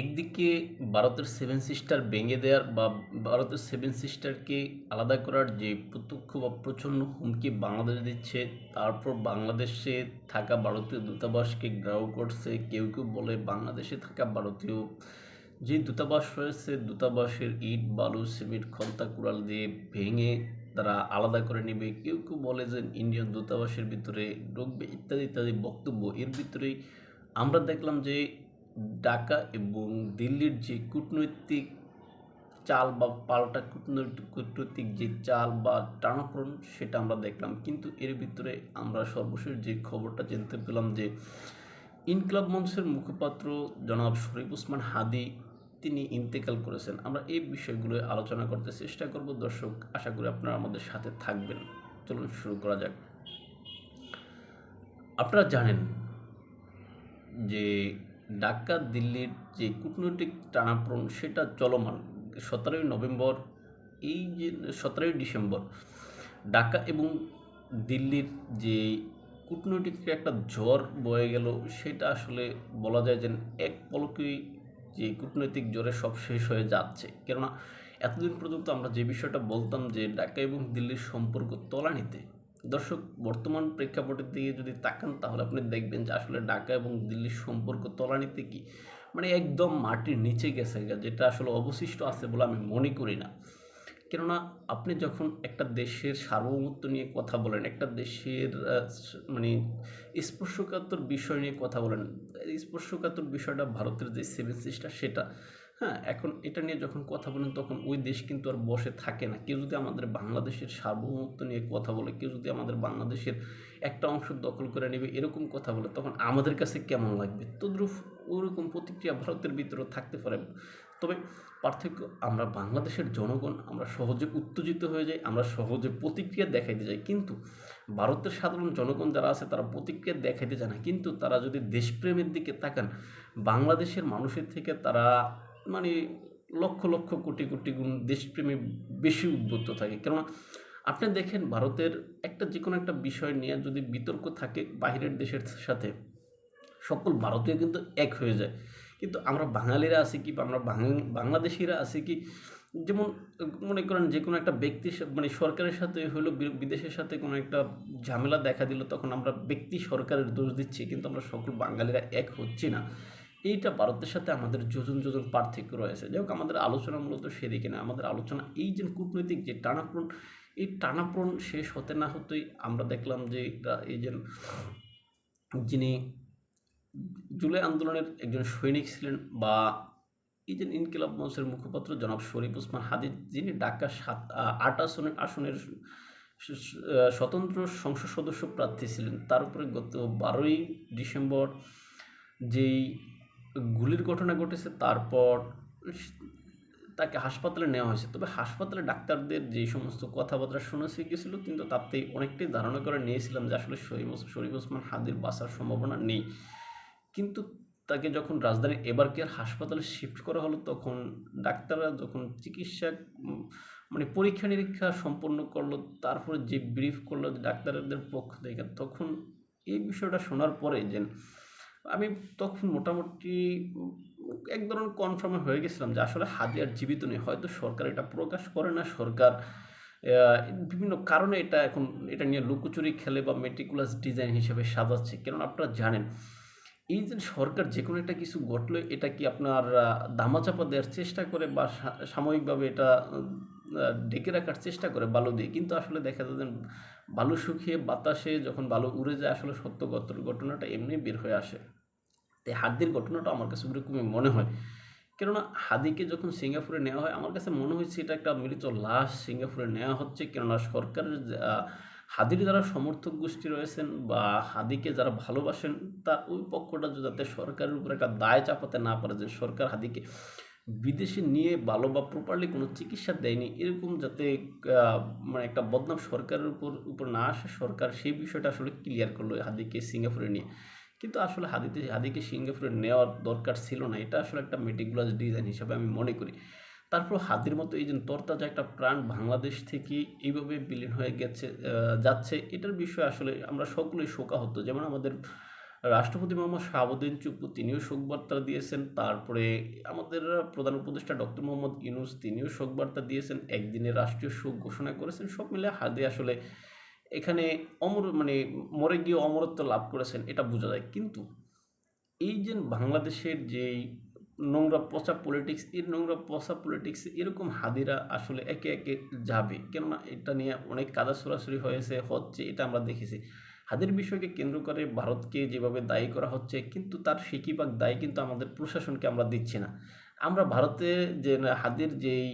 একদিকে ভারতের seven sister ভেঙে দেওয়ার বা ভারতের সেভেন সিস্টারকে আলাদা করার যে প্রত্যক্ষ বা প্রচণ্ড হুমকি বাংলাদেশ দিচ্ছে, তারপর বাংলাদেশে থাকা ভারতীয় দূতাবাসকে গ্রাহ করছে, কেউ কেউ বলে বাংলাদেশে থাকা ভারতীয় যে দূতাবাস রয়েছে, দূতাবাসের ইট, বালু, সিমেন্ট, খন্তা, কুড়াল দিয়ে ভেঙে তারা আলাদা করে নেবে। কেউ কেউ বলে যে ইন্ডিয়ান দূতাবাসের ভিতরে ঢুকবে, ইত্যাদি ইত্যাদি বক্তব্য। এর ভিতরেই আমরা দেখলাম যে ঢাকা এবং দিল্লির যে কূটনৈতিক চাল বা পাল্টা কূটনৈতিক কূটনৈতিক যে চাল বা টানাপোড়ন সেটা আমরা দেখলাম। কিন্তু এর ভিতরে আমরা সর্বশেষ যে খবরটা জানতে পেলাম যে ইনকলাব মঞ্চের মুখপাত্র জনাব শরীফ উসমান হাদি, তিনি ইন্তেকাল করেছেন। আমরা এই বিষয়গুলো আলোচনা করতে চেষ্টা করব। দর্শক, আশা করি আপনারা আমাদের সাথে থাকবেন। চলুন শুরু করা যাক। আপনারা জানেন যে ঢাকা দিল্লির যে কূটনৈতিক টানাপ্রণ সেটা চলমান। সতেরোই নভেম্বর, এই যে সতেরোই ডিসেম্বর, ঢাকা এবং দিল্লির যে কূটনৈতিক একটা ঝড় বয়ে গেল, সেটা আসলে বলা যায় যে এক পলকেই যে কূটনৈতিক জ্বরে সব শেষ হয়ে যাচ্ছে। কেননা, এতদিন পর্যন্ত আমরা যে বিষয়টা বলতাম যে ঢাকা এবং দিল্লির সম্পর্ক তলানিতে দর্শক, বর্তমান প্রেক্ষাপটের দিকে যদি তাকান, তাহলে আপনি দেখবেন যে আসলে ঢাকা এবং দিল্লির সম্পর্ক তলানিতে কি? মানে একদম মাটির নিচে গেছে যেটা আসলে অবশিষ্ট আছে বলে আমি মনে করি না। কেননা আপনি যখন একটা দেশের সার্বভৌমত্ব নিয়ে কথা বলেন, একটা দেশের মানে স্পর্শকাতর বিষয় নিয়ে কথা বলেন স্পর্শকাতর বিষয়টা ভারতের যে সেভেন সিস্টার সেটা হ্যাঁ এখন এটা নিয়ে যখন কথা বলেন তখন ওই দেশ কিন্তু আর বসে থাকে না। কেউ যদি আমাদের বাংলাদেশের সার্বভৌমত্ব নিয়ে কথা বলে, কেউ যদি আমাদের বাংলাদেশের একটা অংশ দখল করে নেবে, এরকম কথা বলে, তখন আমাদের কাছে কেমন লাগবে? তদ্রুপ ওরকম প্রতিক্রিয়া ভারতের ভিতরেও থাকতে পারে। তবে পার্থক্য, আমরা বাংলাদেশের জনগণ, আমরা সহজে উত্তেজিত হয়ে যাই, আমরা সহজে প্রতিক্রিয়া দেখাইতে যাই। কিন্তু ভারতের সাধারণ জনগণ যারা আছে, তারা প্রতিক্রিয়া দেখাইতে চায় না। কিন্তু তারা যদি দেশপ্রেমের দিকে তাকান, বাংলাদেশের মানুষের থেকে তারা মানে লক্ষ লক্ষ কোটি কোটি গুণ দেশপ্রেমে বেশি উদ্বুদ্ধ থাকে। কেননা আপনি দেখেন ভারতের একটা যে কোনো একটা বিষয় নিয়ে যদি বিতর্ক থাকে বাহিরের দেশের সাথে, সকল ভারতীয় কিন্তু এক হয়ে যায়। কিন্তু আমরা বাঙালিরা আছি কি বা আমরা বাংলাদেশিরা আছি কি, যেমন মনে করেন যে কোনো একটা ব্যক্তির সা- মানে সরকারের সাথে হলো বিদেশের সাথে কোনো একটা ঝামেলা দেখা দিল, তখন আমরা ব্যক্তি সরকারের দোষ দিচ্ছি, কিন্তু আমরা সকল বাঙালিরা এক হচ্ছি না। এইটা ভারতের সাথে আমাদের যোজন যোজন পার্থক্য রয়েছে। যাই হোক, আমাদের আলোচনা মূলত সেদিকে না, আমাদের আলোচনা এই যে কূটনৈতিক যে টানাপোড়ন, এই টানাপোড়ন শেষ হতে না হতেই আমরা দেখলাম যে এই যে যিনি জুলাই আন্দোলনের একজন সৈনিক ছিলেন বা এই যে ইনকিলাব মঞ্চের মুখপাত্র জনাব শরীফ ওসমান হাদিদ, যিনি ঢাকা সাত আট আসনের আসনের স্বতন্ত্র সংসদ সদস্য প্রার্থী ছিলেন। তার উপরে গত বারোই ডিসেম্বর যেই গুলির ঘটনা ঘটেছে, তারপর তাকে হাসপাতালে নেওয়া হয়েছে। তবে হাসপাতালে ডাক্তারদের যে সমস্ত কথাবার্তা শোনা শিখেছিল কিন্তু তাতেই অনেকটাই ধারণা করে নিয়েছিলাম যে আসলে শরীফ শরীফ ওসমান হাদির বাঁচার সম্ভাবনা নেই। কিন্তু তাকে যখন রাজধানী এবার কেয়ার হাসপাতালে শিফট করা হলো, তখন ডাক্তাররা যখন চিকিৎসা মানে পরীক্ষা নিরীক্ষা সম্পন্ন করল, তারপরে যে ব্রিফ করল ডাক্তারদের পক্ষ থেকে, তখন এই বিষয়টা শোনার পরে যে আমি তখন মোটামুটি এক ধরনের কনফার্মে হয়ে গেছিলাম যে আসলে হাদি আর জীবিত নেই। হয়তো সরকার এটা প্রকাশ করে না, সরকার বিভিন্ন কারণে এটা এখন এটা নিয়ে লুকোচুরি খেলে বা মেটিকুলাস ডিজাইন হিসেবে সাজাচ্ছে। কেননা আপনারা জানেন, এই যে সরকার যে কোনো একটা কিছু ঘটলে এটা কি আপনার দামাচাপা দেওয়ার চেষ্টা করে বা সাময়িকভাবে এটা ঢেকে রাখার চেষ্টা করে বালু দিয়ে। কিন্তু আসলে দেখা যায় বালু শুকিয়ে বাতাসে যখন বালু উড়ে যায়, আসলে সত্য ঘট- ঘটনাটা এমনি বের হয়ে আসে। তাই হাদির ঘটনাটা আমার কাছে ওরকমই মনে হয়। কেননা হাদিকে যখন সিঙ্গাপুরে নেওয়া হয়, আমার কাছে মনে হয়েছে এটা একটা মিলিত লাশ সিঙ্গাপুরে নেওয়া হচ্ছে। কেননা সরকারের হাদির যারা সমর্থক গোষ্ঠী রয়েছেন বা হাদিকে যারা ভালোবাসেন, তার ওই পক্ষটা যাতে সরকারের উপর একটা দায় চাপাতে না পারে যে সরকার হাদিকে বিদেশে নিয়ে ভালো বা প্রপারলি কোনো চিকিৎসা দেয়নি, এরকম যাতে মানে একটা বদনাম সরকারের উপর উপর না আসে, সরকার সেই বিষয়টা আসলে ক্লিয়ার করল হাদিকে সিঙ্গাপুরে নিয়ে। কিন্তু আসলে হাদিতে, হাদিকে সিঙ্গাপুরে নেওয়ার দরকার ছিল না, এটা আসলে একটা মেটিকুলাস ডিজাইন হিসাবে আমি মনে করি। তারপর হাদির মতো এই যে তরতাজা একটা প্রাণ বাংলাদেশ থেকে এইভাবে বিলীন হয়ে গেছে যাচ্ছে, এটার বিষয়ে আসলে আমরা সকলেই শোকাহত। যেমন আমাদের রাষ্ট্রপতি মোহাম্মদ শাহাবুদ্দিন চুপ্পু, তিনিও শোকবার্তা দিয়েছেন। তারপরে আমাদের প্রধান উপদেষ্টা ডক্টর মোহাম্মদ ইউনুস, তিনিও শোকবার্তা দিয়েছেন। একদিনে রাষ্ট্রীয় শোক ঘোষণা করেছেন। সব মিলে হাদে আসলে এখানে অমর মানে মরে গিয়ে অমরত্ব লাভ করেছেন, এটা বোঝা যায়। কিন্তু এই যে বাংলাদেশের যেই নোংরা পচা পলিটিক্স এর নোংরা পচা পলিটিক্স এরকম হাদিরা আসলে একে একে যাবে। কেননা এটা নিয়ে অনেক কাদা সরাসরি হয়েছে, হচ্ছে, এটা আমরা দেখেছি। হাদির বিষয়কে কেন্দ্র করে ভারতকে যেভাবে দায়ী করা হচ্ছে, কিন্তু তার সিকিবাগ দায়ী কিন্তু আমাদের প্রশাসনকে আমরা দিচ্ছি না। আমরা ভারতে যে হাদির যেই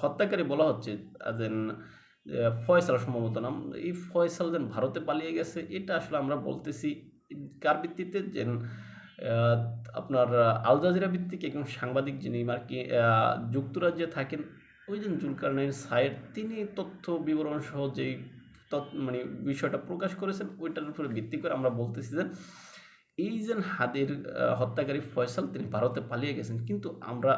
হত্যাকারী বলা হচ্ছে দেন ফয়সাল সম্ভবত নাম, এই ফয়সাল যেন ভারতে পালিয়ে গেছে, এটা আসলে আমরা বলতেছি কার ভিত্তিতে? যে আপনার আল জাজিরা ভিত্তিক একজন সাংবাদিক যিনি মার্কি যুক্তরাজ্যে থাকেন, ওই যে জুলকারনাইন সাইড তিনি তথ্য বিবরণ সহ যেই মানে বিষয়টা প্রকাশ করেছেন ওইটার উপরে ভিত্তি করে আমরা বলতেছি যে এই যে হাদের হত্যাকারী ফয়সাল তিনি ভারতে পালিয়ে গেছেন। কিন্তু আমরা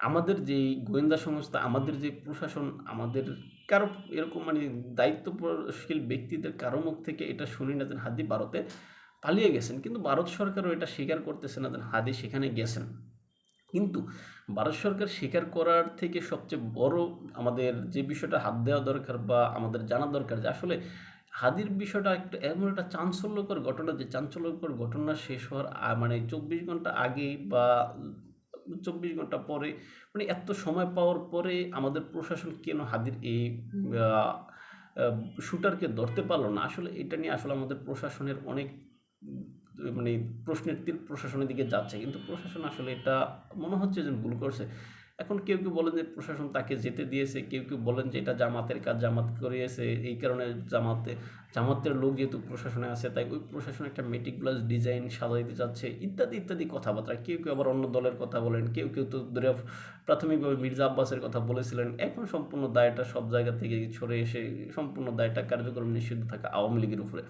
আমাদের যেই গোয়েন্দা সংস্থা আমাদের যে প্রশাসন আমাদের কারও এরকম মানে দায়িত্বশীল ব্যক্তিদের কারও মুখ থেকে এটা শুনি না যে হাদি ভারতে পালিয়ে গেছেন। কিন্তু ভারত সরকারও এটা স্বীকার করতেছে না যে হাদি সেখানে গেছেন। কিন্তু ভারত সরকার স্বীকার করার থেকে সবচেয়ে বড় আমাদের যে বিষয়টা হাত দেওয়া দরকার বা আমাদের জানা দরকার যে আসলে হাদির বিষয়টা একটা এমন একটা চাঞ্চল্যকর ঘটনা যে চাঞ্চল্যকর ঘটনা শেষ হওয়ার মানে চব্বিশ ঘণ্টা আগে বা চব্বিশ ঘণ্টা পরে মানে এত সময় পাওয়ার পরে আমাদের প্রশাসন কেন হাদির এই শুটারকে ধরতে পারল না? আসলে এটা নিয়ে আসলে আমাদের প্রশাসনের অনেক মানে প্রশ্নের তীর প্রশাসনের দিকে যাচ্ছে। কিন্তু প্রশাসন আসলে এটা মনে হচ্ছে যে ভুল করছে। এখন কেউ কেউ বলেন যে প্রশাসন তাকে যেতে দিয়েছে, কেউ কেউ বলেন যে এটা জামাতের কাজ, জামাত করিয়েছে এই কারণে জামাতে, জামাতের লোক যেহেতু প্রশাসনে আছে, তাই ওই প্রশাসন একটা মেটিকুলাস ডিজাইন সাজাইতে চাচ্ছে ইত্যাদি ইত্যাদি কথাবার্তা। কেউ কেউ আবার অন্য দলের কথা বলেন। কেউ কেউ তো প্রাথমিকভাবে মির্জা আব্বাসের কথা বলেছিলেন। এখন সম্পূর্ণ দায়টা সব জায়গা থেকে ছড়ে এসে সম্পূর্ণ দায়টা কার্যক্রম নিষিদ্ধ থাকা আওয়ামী লীগের উপরে।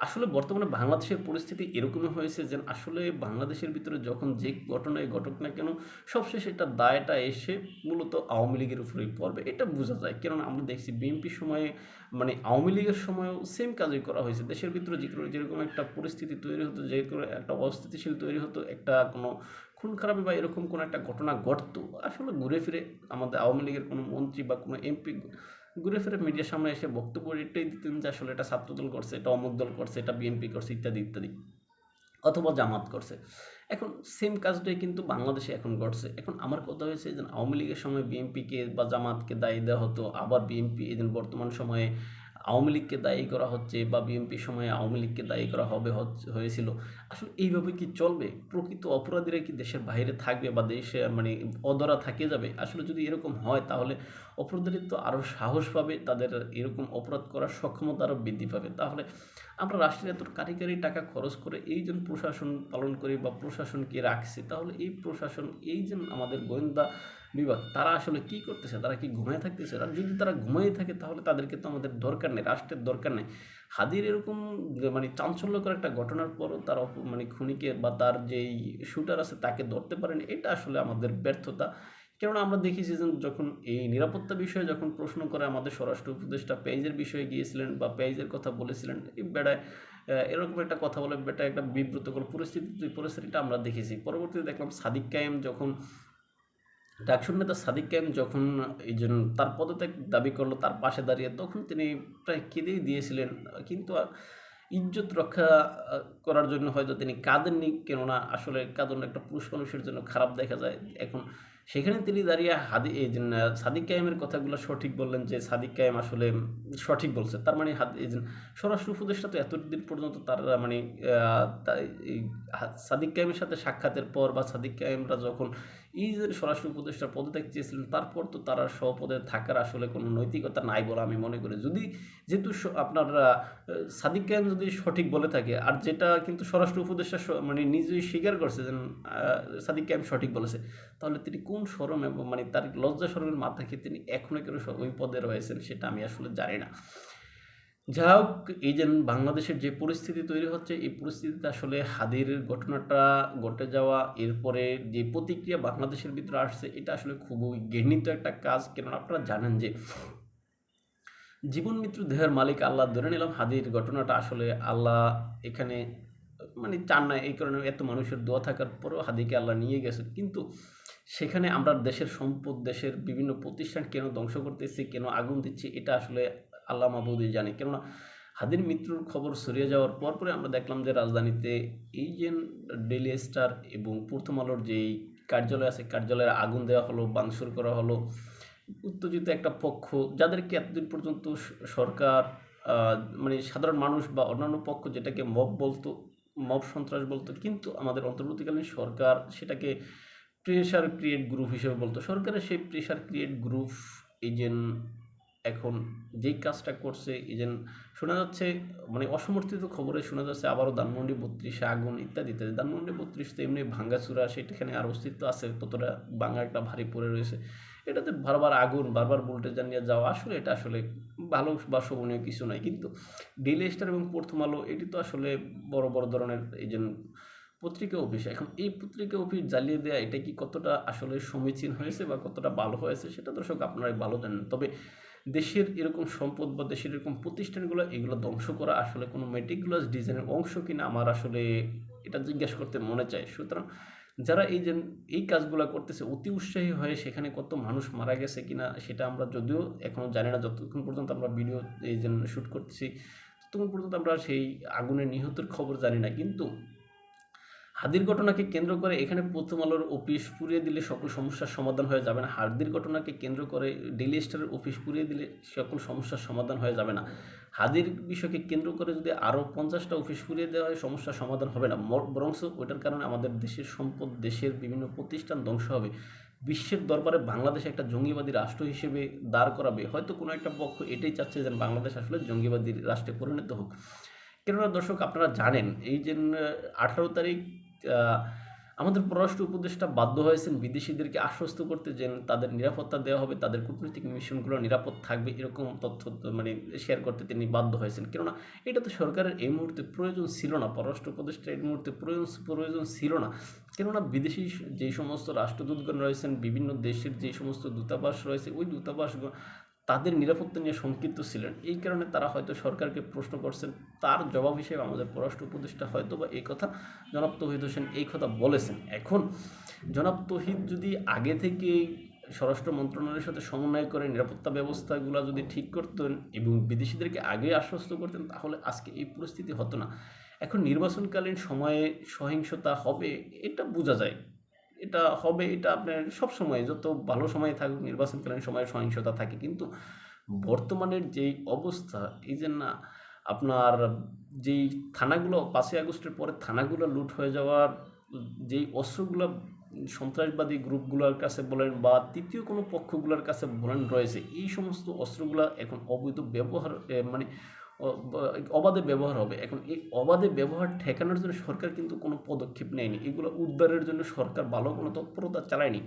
আসলে বর্তমানে বাংলাদেশের পরিস্থিতি এরকমই হয়েছে যে আসলে বাংলাদেশের ভিতরে যখন যে ঘটনায় ঘটক না কেন, সবশেষে এটা দায়টা এসে মূলত আওয়ামী লীগের উপরেই পড়বে। এটা বোঝা যায়। কেননা আমরা দেখছি বিএনপির সময়ে মানে আওয়ামী লীগের সময়ও সেম কাজই করা হয়েছে। দেশের ভিতরে যে যেরকম একটা পরিস্থিতি তৈরি হতো, যে একটা অস্থিতিশীল তৈরি হতো, একটা কোনো খুন খারাপি বা এরকম কোনো একটা ঘটনা ঘটতো, আসলে ঘুরে ফিরে আমাদের আওয়ামী লীগের কোনো মন্ত্রী বা কোনো এমপি ঘুরে ফিরে মিডিয়ার সামনে এসে বক্তব্য এটাই দিতেন যে আসলে এটা ছাত্রদল করছে, এটা অমুক দল করছে, এটা বিএনপি করছে, ইত্যাদি ইত্যাদি। অথবা জামাত করছে। এখন সেম কাজটাই কিন্তু বাংলাদেশে এখন ঘটছে। এখন আমার কথা হয়েছে যে আওয়ামী লীগের সময় বিএনপিকে বা জামাতকে দায়ী দেওয়া হতো, আবার বিএনপি এই বর্তমান সময়ে আওয়ামী লীগকে দায়ী করা হচ্ছে বা বিএনপি সময়ে আওয়ামী লীগকে দায়ী করা হবে হয়েছিল। আসলে এইভাবে কি চলবে? প্রকৃত অপরাধীরা কি দেশের বাইরে থাকবে বা দেশে মানে অদরা থাকে যাবে? আসলে যদি এরকম হয়, তাহলে অপরাধীরা তো আরও সাহস পাবে, তাদের এরকম অপরাধ করার সক্ষমতা আরও বৃদ্ধি পাবে। তাহলে আমরা রাষ্ট্রের এত কারিগরি টাকা খরচ করে এই যে প্রশাসন পালন করি বা প্রশাসনকে রাখছি, তাহলে এই প্রশাসন, এই যে আমাদের গোয়েন্দা বিভাগ, তারা আসলে কি করতেছে? তারা কি ঘুমিয়ে থাকতেছে? আর যদি তারা ঘুমিয়ে থাকে, তাহলে তাদেরকে তো আমাদের দরকার নেই, রাষ্ট্রের দরকার নেই। হাদির এরকম মানে চাঞ্চল্যকর একটা ঘটনার পরও তার মানে খুনিকে বা তার যেই শুটার আছে তাকে ধরতে পারেনি, এটা আসলে আমাদের ব্যর্থতা। কেননা আমরা দেখেছি যে যখন এই নিরাপত্তা বিষয়ে যখন প্রশ্ন করে আমাদের স্বরাষ্ট্র উপদেষ্টা পেজের বিষয়ে গিয়েছিলেন বা পেজের কথা বলেছিলেন, এই বেড়ায় এরকম একটা কথা বলে বেটা একটা বিব্রতকর পরিস্থিতি পরিস্থিতিটা আমরা দেখেছি। পরবর্তীতে দেখলাম সাদিক কায়েম যখন, ডাকসুর নেতা সাদিক কায়েম যখন এই জন্য তার পদত্যাগ দাবি করল তার পাশে দাঁড়িয়ে তখন তিনি প্রায় কেঁদেই দিয়েছিলেন। কিন্তু ইজ্জত রক্ষা করার জন্য হয়তো তিনি কাঁদেননি। কেননা আসলে কাঁদন একটা পুরুষ মানুষের জন্য খারাপ দেখা যায়। এখন সেখানে তিনি দাঁড়িয়ে হাদি সাদিক কায়েমের কথাগুলো সঠিক বললেন যে, সাদিক কায়েম আসলে সঠিক বলছে। তার মানে এই স্বরাষ্ট্র উপদেষ্টা তো এতদিন পর্যন্ত তারা মানে সাদিক কায়েমের সাথে সাক্ষাতের পর বা সাদিক কায়েমরা যখন এই যে স্বরাষ্ট্র উপদেষ্টার পদত্যাগ চেয়েছিলেন, তারপর তো তারা স্বপদে থাকার আসলে কোনো নৈতিকতা নাই বলে আমি মনে করি। যদি যেহেতু আপনার সাদিক কায়েম যদি সঠিক বলে থাকে, আর যেটা কিন্তু স্বরাষ্ট্র উপদেষ্টা মানে নিজেই স্বীকার করছে যে সাদিক কায়েম সঠিক বলেছে, তাহলে তিনি কোন সরম এবং মানে তার লজ্জা সরমের মাথাকে তিনি এখনও কেন ওই পদে রয়েছেন সেটা আমি আসলে জানি না। যা হোক এই যে বাংলাদেশের যে পরিস্থিতি তৈরি হচ্ছে, এই পরিস্থিতিতে আসলে হাদির ঘটনাটা ঘটে যাওয়া, এরপরে যে প্রতিক্রিয়া বাংলাদেশের ভিতরে আসছে, এটা আসলে খুবই ঘৃণিত একটা কাজ। কেন আপনারা জানেন যে জীবন মৃত্যু দেহের মালিক আল্লাহ ধরে নিলাম, হাদির ঘটনাটা আসলে আল্লাহ এখানে মানে চান না, এই কারণে এত মানুষের দোয়া থাকার পরেও হাদিকে আল্লাহ নিয়ে গেছে কিন্তু সেখানে আমরা দেশের সম্পদ, দেশের বিভিন্ন প্রতিষ্ঠান কেন ধ্বংস করতেছি, কেন আগুন দিচ্ছি, এটা আসলে আল্লাহ মাহবুদই জানে। কেননা হাদির মৃত্যুর খবর ছড়িয়ে যাওয়ার পর পরে আমরা দেখলাম যে রাজধানীতে এই যে ডেলি স্টার এবং প্রথম আলোর যেই কার্যালয় আছে কার্যালয়ে আগুন দেওয়া হলো বাংসুর করা হলো, উত্তেজিত একটা পক্ষ যাদেরকে এতদিন পর্যন্ত সরকার মানে সাধারণ মানুষ বা অন্যান্য পক্ষ যেটাকে মব বলতো, মব সন্ত্রাস বলতো, কিন্তু আমাদের অন্তর্বর্তীকালীন সরকার সেটাকে প্রেশার ক্রিয়েট গ্রুপ হিসেবে বলতো। সরকারের সেই প্রেশার ক্রিয়েট গ্রুপ এই যে এখন যেই কাজটা করছে যে শোনা যাচ্ছে মানে অসমর্থিত খবরে শোনা যাচ্ছে আবারও ধানমন্ডি বত্রিশে আগুন ইত্যাদি ইত্যাদি। ধানমন্ডি বত্রিশ তো এমনি ভাঙ্গাচুরা সেটাখানে আর অস্তিত্ব আছে, ততটা বাংলা একটা ভারী পড়ে রয়েছে। এটাতে বারবার আগুন, বারবার ভোল্টেজ জানিয়ে যাওয়া, আসলে এটা আসলে ভালো বা শোভনীয় কিছু নয়। কিন্তু ডেইলি স্টার এবং প্রথম আলো, এটি তো আসলে বড় বড় ধরনের এই যে পত্রিকা অফিস। এখন এই পত্রিকা অফিস জ্বালিয়ে দেওয়া এটা কি কতটা আসলে সমীচীন হয়েছে বা কতটা ভালো হয়েছে, সেটা দর্শক আপনারাই ভালো জানেন। তবে দেশের এরকম সম্পদ বা দেশের এরকম প্রতিষ্ঠানগুলো, এগুলো ধ্বংস করা আসলে কোনো মেটিকুলাস ডিজাইনের অংশ কিনা আমার আসলে এটা জিজ্ঞাসা করতে মনে চায়। সুতরাং যারা এই যে, এই কাজগুলো করতেছে, অতি উৎসাহী হয়ে সেখানে কত মানুষ মারা গেছে কিনা সেটা আমরা যদিও এখনও জানি না, যতক্ষণ পর্যন্ত আমরা ভিডিও এই যে শ্যুট করতেছি, ততক্ষণ পর্যন্ত আমরা সেই আগুনের নিহতের খবর জানি না। কিন্তু হাদির ঘটনাকে কেন্দ্র করে এখানে প্রথম আলোর অফিস পুড়িয়ে দিলে সকল সমস্যার সমাধান হয়ে যাবে না। হাদির ঘটনাকে কেন্দ্র করে ডেলি স্টারের অফিস পুড়িয়ে দিলে সকল সমস্যার সমাধান হয়ে যাবে না। হাদির বিষয়কে কেন্দ্র করে যদি আরও পঞ্চাশটা অফিস পুড়িয়ে দেওয়া হয়, সমস্যার সমাধান হবে না। বরংস ওইটার কারণে আমাদের দেশের সম্পদ, দেশের বিভিন্ন প্রতিষ্ঠান ধ্বংস হবে। বিশ্বের দরবারে বাংলাদেশ একটা জঙ্গিবাদী রাষ্ট্র হিসেবে দাঁড় করাবে। হয়তো কোনো একটা পক্ষ এটাই চাচ্ছে যে বাংলাদেশ আসলে জঙ্গিবাদী রাষ্ট্রে পরিণত হোক। কেননা দর্শক, আপনারা জানেন, এই যে আঠারো তারিখ আমাদের পররাষ্ট্র উপদেষ্টা বাধ্য হয়েছেন বিদেশিদেরকে আশ্বস্ত করতে যে তাদের নিরাপত্তা দেওয়া হবে, তাদের কূটনৈতিক মিশনগুলো নিরাপদ থাকবে, এরকম তথ্য মানে শেয়ার করতে তিনি বাধ্য হয়েছেন। কেননা এটা তো সরকারের এই মুহূর্তে প্রয়োজন ছিল না, পররাষ্ট্র উপদেষ্টা এই মুহূর্তে প্রয়োজন প্রয়োজন ছিল না। কেননা বিদেশি যে সমস্ত রাষ্ট্রদূতগণ রয়েছেন, বিভিন্ন দেশের যে সমস্ত দূতাবাস রয়েছে, ওই দূতাবাসগুলো তাদের নিরাপত্তা নিয়ে শঙ্কিত ছিলেন। এই কারণে তারা হয়তো সরকারকে প্রশ্ন করছেন, তার জবাব হিসেবে আমাদের পররাষ্ট্র উপদেষ্টা হয়তো বা এই কথা জনাব তহিদ হোসেন এই কথা বলেছেন। এখন জনাব তহিদ যদি আগে থেকেই স্বরাষ্ট্র মন্ত্রণালয়ের সাথে সমন্বয় করে নিরাপত্তা ব্যবস্থাগুলো যদি ঠিক করতেন এবং বিদেশিদেরকে আগে আশ্বস্ত করতেন, তাহলে আজকে এই পরিস্থিতি হতো না। এখন নির্বাচনকালীন সময়ে সহিংসতা হবে, এটা বোঝা যায়। এটা হবে, এটা আপনার সব সময়, যত ভালো সময় থাকুক, নির্বাচনকালীন সময়ে সহিংসতা থাকে। কিন্তু বর্তমানের যেই অবস্থা, এই যে না, আপনার যেই থানাগুলো, পাঁচই আগস্টের পরে থানাগুলো লুট হয়ে যাওয়ার যেই অস্ত্রগুলো সন্ত্রাসবাদী গ্রুপগুলোর কাছে বলেন বা তৃতীয় কোনো পক্ষগুলোর কাছে বলেন রয়েছে, এই সমস্ত অস্ত্রগুলো এখন অবৈধ ব্যবহার মানে অবাধে ব্যবহার হবে। এখন এই অবাধে ব্যবহার ঠেকানোর জন্য সরকার কিন্তু কোনো পদক্ষেপ নেয়নি। এগুলো উদ্ধারের জন্য সরকার ভালো কোনো তৎপরতা চালায়নি।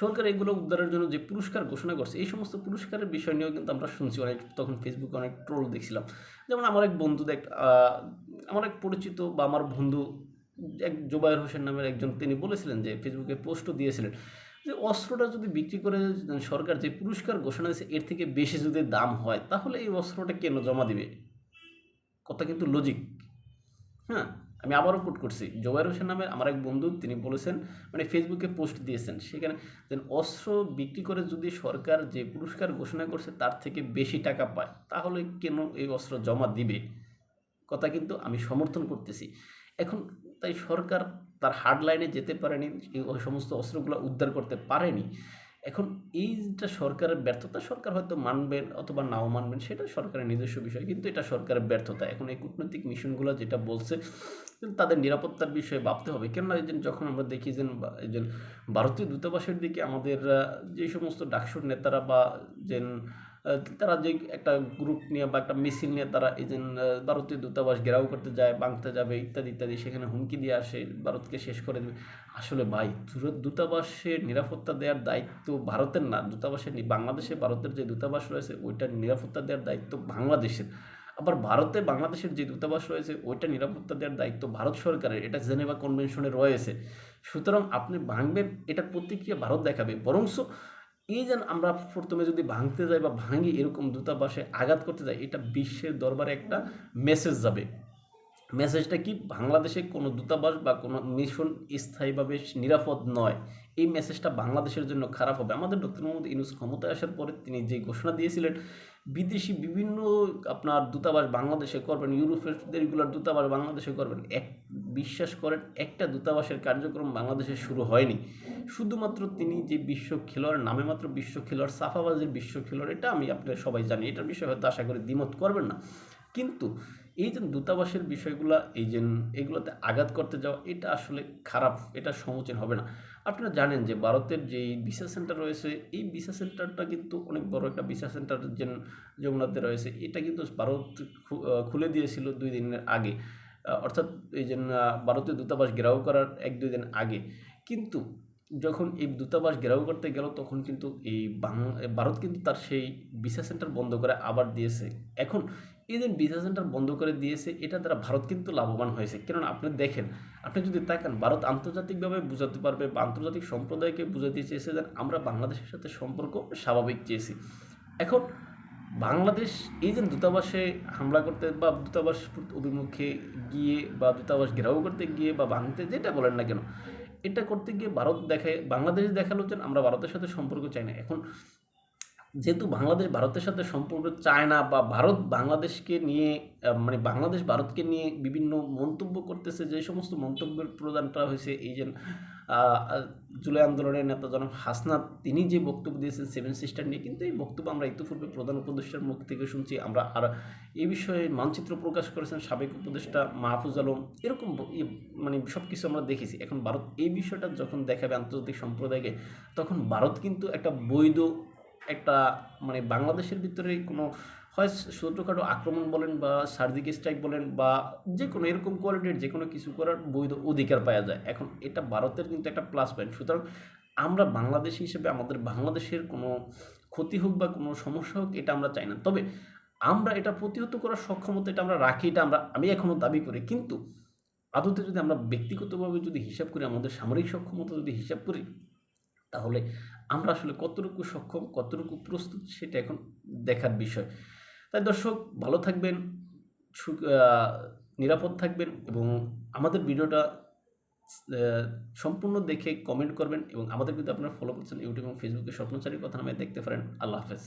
সরকার এগুলো উদ্ধারের জন্য যে পুরস্কার ঘোষণা করছে, এই সমস্ত পুরস্কারের বিষয় নিয়েও কিন্তু আমরা শুনছি। অনেক তখন ফেসবুকে অনেক ট্রোল দেখছিলাম। যেমন আমার এক বন্ধু দেখ আমার এক পরিচিত বা আমার বন্ধু এক জোবায়ের হোসেন নামের একজন, তিনি বলেছিলেন যে ফেসবুকে পোস্টও দিয়েছিলেন। যে অস্ত্রটা যদি বিক্রি করে সরকার যে পুরস্কার ঘোষণা দিয়েছে, এর থেকে বেশি যদি দাম হয়, তাহলে এই অস্ত্রটা কেন জমা দিবে? কথা কিন্তু লজিক হ্যাঁ আমি আবারও কোট করছি। জোবাইর হোসেন নামের আমার এক বন্ধু, তিনি বলেছেন মানে ফেসবুকে পোস্ট দিয়েছেন, সেখানে দেন অস্ত্র বিক্রি করে যদি সরকার যে পুরস্কার ঘোষণা করছে, তার থেকে বেশি টাকা পায়, তাহলে কেন এই অস্ত্র জমা দিবে? কথা কিন্তু আমি সমর্থন করতেছি। এখন তাই সরকার তার হার্ড লাইনে যেতে পারেনি ওই সমস্ত অস্ত্রগুলো উদ্ধার করতে পারেনি। এখন এইটা সরকারের ব্যর্থতা, সরকার হয়তো মানবেন অথবা নাও মানবেন, সেটা সরকারের নিজস্ব বিষয়, কিন্তু এটা সরকারের ব্যর্থতা। এখন এই কূটনৈতিক মিশনগুলো যেটা বলছে তাদের নিরাপত্তার বিষয়ে ভাবতে হবে। কেননা এই যখন আমরা দেখি যে ভারতীয় দূতাবাসের দিকে আমাদের যে সমস্ত ডাকসুর নেতারা বা যে তারা যে একটা গ্রুপ নিয়ে বা একটা মিছিল নিয়ে তারা এই যে ভারতীয় দূতাবাস ঘেরাও করতে যায় বাংতে যাবে, ইত্যাদি ইত্যাদি, সেখানে হুমকি দিয়ে আসে, ভারতকে শেষ করে দেবে। আসলে ভাই দূতাবাসের নিরাপত্তা দেওয়ার দায়িত্ব ভারতের না, দূতাবাসের বাংলাদেশে ভারতের যে দূতাবাস রয়েছে, ওইটার নিরাপত্তা দেওয়ার দায়িত্ব বাংলাদেশের। আবার ভারতে বাংলাদেশের যে দূতাবাস রয়েছে, ওইটা নিরাপত্তা দেওয়ার দায়িত্ব ভারত সরকারের, এটা জেনেভা কনভেনশনে রয়েছে। সুতরাং আপনি ভাঙবেন এটার প্রতিক্রিয়া ভারত দেখাবে। বরংস এই যেন আমরা প্রথমে যদি ভাঙতে যাই বা ভাঙি এরকম দূতাবাসে আঘাত করতে যাই, এটা বিশ্বের দরবারে একটা মেসেজ যাবে। মেসেজটা কি? বাংলাদেশে কোনো দূতাবাস বা কোনো মিশন স্থায়ীভাবে নিরাপদ নয়। এই মেসেজটা বাংলাদেশের জন্য খারাপ হবে। আমাদের ডক্টর মোহাম্মদ ইউনুস ক্ষমতায় আসার পরে তিনি যে ঘোষণা দিয়েছিলেন বিদেশি বিভিন্ন আপনার দূতাবাস বাংলাদেশে করবেন, ইউরোপের দেশগুলোর দূতাবাস বাংলাদেশে করবেন, এক, বিশ্বাস করেন, একটা দূতাবাসের কার্যক্রম বাংলাদেশে শুরু হয়নি। শুধুমাত্র তিনি যে বিশ্ব খেলোয়াড়, নামে মাত্র বিশ্ব খেলোয়াড়, সাফাবাজের বিশ্ব খেলোয়াড়, এটা আমি আপনার সবাই জানি, এটার বিষয়ে হয়তো আশা করি দ্বিমত করবেন না। কিন্তু এই যে দূতাবাসের বিষয়গুলো, এই যে এগুলোতে আঘাত করতে যাওয়া, এটা আসলে খারাপ, এটা সমুচীন হবে না। আপনারা জানেন যে ভারতের যে ভিসা সেন্টার রয়েছে, এই ভিসা সেন্টারটা কিন্তু অনেক বড় একটা ভিসা সেন্টার যে যমুনাতে রয়েছে। এটা কিন্তু ভারত খুলে দিয়েছিল দুই দিনের আগে। অর্থাৎ এই যে ভারতীয় দূতাবাস ঘেরাও করার এক দুই দিন আগে। কিন্তু যখন এই দূতাবাস ঘেরাও করতে গেল, তখন কিন্তু এই বাং- ভারত কিন্তু তার সেই ভিসা সেন্টার বন্ধ করে আবার দিয়েছে। এখন যে ভিসা সেন্টার বন্ধ করে দিয়েছে, এটা দ্বারা ভারত কিন্তু লাভবান হয়েছে। কেননা আপনি দেখেন, আপনি যদি তাকান, ভারত আন্তর্জাতিকভাবে বোঝাতে পারবে বা আন্তর্জাতিক সম্প্রদায়কে বোঝাতে চেয়েছে যে আমরা বাংলাদেশের সাথে সম্পর্ক স্বাভাবিক চেয়েছি। এখন বাংলাদেশ এই যে দূতাবাসে হামলা করতে বা দূতাবাস অভিমুখে গিয়ে বা দূতাবাস ঘেরাও করতে গিয়ে বা ভাঙতে যেটা বলেন না কেন, এটা করতে গিয়ে ভারত দেখায়, বাংলাদেশ দেখাল যে আমরা ভারতের সাথে সম্পর্ক চাই না। এখন যেহেতু বাংলাদেশ ভারতের সাথে সম্পর্ক চায় না বা ভারত বাংলাদেশকে নিয়ে মানে বাংলাদেশ ভারতকে নিয়ে বিভিন্ন মন্তব্য করতেছে, যে সমস্ত মন্তব্যের প্রদানটা হয়েছে এই যে জুলাই আন্দোলনের নেতা জনাব হাসনাত, তিনি যে বক্তব্য দিয়েছেন সেভেন সিস্টার নিয়ে, কিন্তু এই বক্তব্য আমরা ইতিপূর্বে প্রধান উপদেষ্টার মুখ থেকে শুনছি। আমরা আর এই বিষয়ে মানচিত্র প্রকাশ করেছেন সাবেক উপদেষ্টা মাহফুজ আলম। এরকম মানে সব কিছু আমরা দেখেছি। এখন ভারত এই বিষয়টা যখন দেখাবে আন্তর্জাতিক সম্প্রদায়কে, তখন ভারত কিন্তু একটা বৈধ একটা মানে বাংলাদেশের ভিতরে কোনো হয় ছোটোখাটো আক্রমণ বলেন বা সার্জিক স্ট্রাইক বলেন বা যে কোনো এরকম কোয়ালিটির যে কোনো কিছু করার বৈধ অধিকার পাওয়া যায়। এখন এটা ভারতের কিন্তু একটা প্লাস পয়েন্ট সুতরাং আমরা বাংলাদেশি হিসেবে আমাদের বাংলাদেশের কোনো ক্ষতি হোক বা কোনো সমস্যা হোক এটা আমরা চাই না। তবে আমরা এটা প্রতিহত করার সক্ষমতা এটা আমরা রাখি, এটা আমরা, আমি এখনও দাবি করি। কিন্তু আদতে যদি আমরা ব্যক্তিগতভাবে যদি হিসাব করি, আমাদের সামরিক সক্ষমতা যদি হিসাব করি, তাহলে আমরা আসলে কতটুকু সক্ষম, কতটুকু প্রস্তুত সেটা এখন দেখার বিষয়। তাই দর্শক, ভালো থাকবেন নিরাপদ থাকবেন এবং আমাদের ভিডিওটা সম্পূর্ণ দেখে কমেন্ট করবেন এবং আমাদের কিন্তু আপনারা ফলো করছেন ইউটিউব এবং ফেসবুকে স্বপ্নচারীর কথা নামে দেখতে পারেন। আল্লাহ হাফেজ।